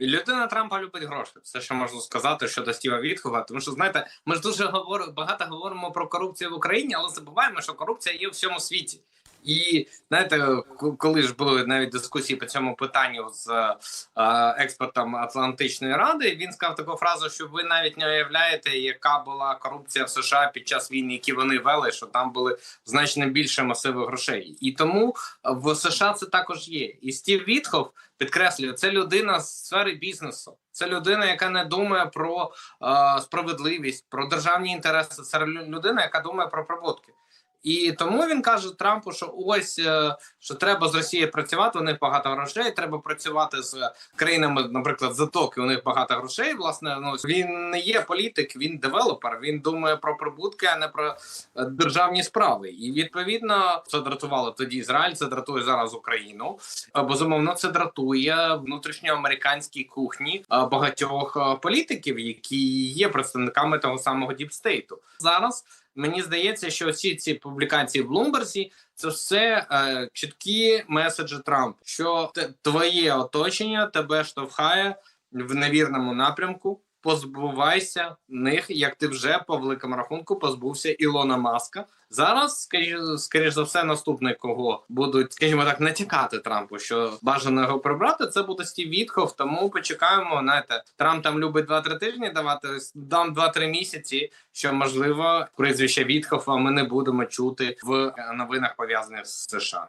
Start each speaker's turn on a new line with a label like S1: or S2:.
S1: Людина Трампа любить гроші. Все, що можу сказати щодо Стіва Вітхова. Тому що знаєте, ми ж дуже говор... багато говоримо про корупцію в Україні, але забуваємо, що корупція є в всьому світі. І знаєте, коли ж були навіть дискусії по цьому питанню з е, експертом Атлантичної ради, він сказав таку фразу, що ви навіть не уявляєте, яка була корупція в США під час війни, які вони вели, що там були значно більше масиви грошей, і тому в США це також є. І Стів Вітхов підкреслюю, це людина з сфери бізнесу. Це людина, яка не думає про е, справедливість, про державні інтереси. Це людина, яка думає про прибутки. І тому він каже Трампу, що ось е, що треба з Росією працювати. У них багато грошей. Треба працювати з країнами, наприклад, Затоки. У них багато грошей. Власне, ну він не є політик, він девелопер. Він думає про прибутки, а не про е, державні справи. І відповідно це дратувало тоді Ізраїль. Це дратує зараз Україну. Е, Безумовно, це дратує внутрішньоамериканській кухні багатьох політиків, які є представниками того самого діпстейту. Зараз мені здається, що всі ці публікації в Блумберзі це все е, чіткі меседжі Трамп, що твоє оточення тебе штовхає в невірному напрямку. Позбувайся них, як ти вже по великому рахунку позбувся Ілона Маска. Зараз, скоріш, за все, наступний, кого будуть, скажімо так, натякати Трампу, що бажано його прибрати, це буде Стів Вітхов. Тому почекаємо. Знаєте, Трамп там любить 2-3 тижні давати. Дам 2-3 місяці. Що можливо, прізвище Вітхова ми не будемо чути в новинах пов'язаних з США.